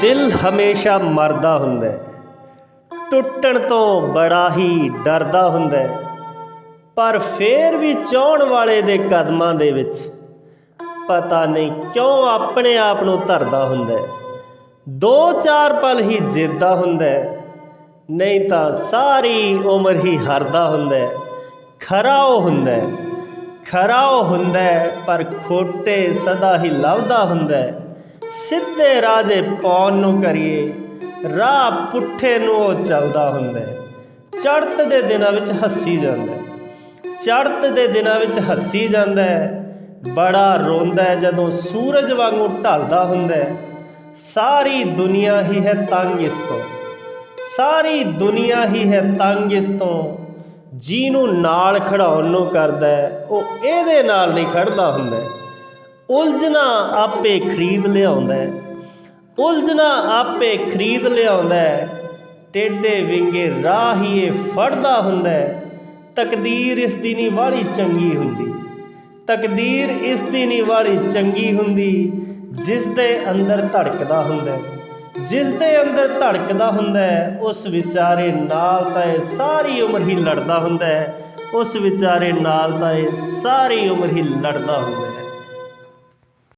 ਦਿਲ ਹਮੇਸ਼ਾ ਮਰਦਾ ਹੁੰਦਾ ਹੈ। ਟੁੱਟਣ ਤੋਂ ਬੜਾ ਹੀ ਡਰਦਾ ਹੁੰਦਾ ਹੈ। ਪਰ ਫੇਰ ਵੀ ਚਾਹਣ ਵਾਲੇ ਦੇ ਕਦਮਾਂ ਦੇ ਵਿੱਚ ਪਤਾ ਨਹੀਂ ਕਿਉਂ ਆਪਣੇ ਆਪ ਨੂੰ ਧਰਦਾ ਹੁੰਦਾ ਹੈ। ਦੋ ਚਾਰ ਪਲ ਹੀ ਜਿੱਦਾ ਹੁੰਦਾ ਹੈ। ਨਹੀਂ ਤਾਂ ਸਾਰੀ ਉਮਰ ਹੀ ਹਰਦਾ ਹੁੰਦਾ ਹੈ। ਖਰਾ ਉਹ ਹੁੰਦਾ ਹੈ। ਖਰਾ ਉਹ ਹੁੰਦਾ ਪਰ ਖੋਟੇ ਸਦਾ ਹੀ ਲੱਭਦਾ ਹੁੰਦਾ ਹੈ। ਸਿੱਧੇ ਰਾਜੇ ਪੌਣ ਨੂੰ ਕਰੀਏ, ਰਾਹ ਪੁੱਠੇ ਨੂੰ ਉਹ ਚੱਲਦਾ ਹੁੰਦਾ ਹੈ। ਚੜ੍ਹਤ ਦੇ ਦਿਨਾਂ ਵਿੱਚ ਹੱਸੀ ਜਾਂਦਾ ਹੈ। ਚੜ੍ਹਤ ਦੇ ਦਿਨਾਂ ਵਿੱਚ ਹੱਸੀ ਜਾਂਦਾ ਬੜਾ ਰੋਂਦਾ ਜਦੋਂ ਸੂਰਜ ਵਾਂਗੂ ਢਲਦਾ ਹੁੰਦਾ ਸਾਰੀ ਦੁਨੀਆ ਹੀ ਹੈ ਤੰਗ ਇਸ ਤੋਂ। ਸਾਰੀ ਦੁਨੀਆ ਹੀ ਹੈ ਤੰਗ ਇਸ ਤੋਂ। ਜਿਹਨੂੰ ਨਾਲ ਖੜਾਉਣ ਨੂੰ ਕਰਦਾ ਉਹ ਇਹਦੇ ਨਾਲ ਨਹੀਂ ਖੜਦਾ ਹੁੰਦਾ ਉਲਝਣਾ ਆਪੇ ਖਰੀਦ ਲਿਆਉਂਦਾ ਉਲਝਣਾ ਆਪੇ ਖਰੀਦ ਲਿਆਉਂਦਾ ਹੈ। ਟੇਢੇ ਵਿੰਗੇ ਰਾਹ ਹੀ ਫੜਦਾ ਹੁੰਦਾ ਤਕਦੀਰ ਇਸ ਦੀ ਨਹੀਂ ਵਾਲੀ ਚੰਗੀ ਹੁੰਦੀ। ਤਕਦੀਰ ਇਸ ਦੀ ਨਹੀਂ ਵਾਲੀ ਚੰਗੀ ਹੁੰਦੀ, ਜਿਸ ਦੇ ਅੰਦਰ ਧੜਕਦਾ ਹੁੰਦਾ ਜਿਸ ਦੇ ਅੰਦਰ ਧੜਕਦਾ ਹੁੰਦਾ ਉਸ ਵਿਚਾਰੇ ਨਾਲ ਤਾਂ ਇਹ ਸਾਰੀ ਉਮਰ ਹੀ ਲੜਦਾ ਹੁੰਦਾ ਉਸ ਵਿਚਾਰੇ ਨਾਲ ਤਾਂ ਇਹ ਸਾਰੀ ਉਮਰ ਹੀ ਲੜਦਾ ਹੁੰਦਾ ਹੈ।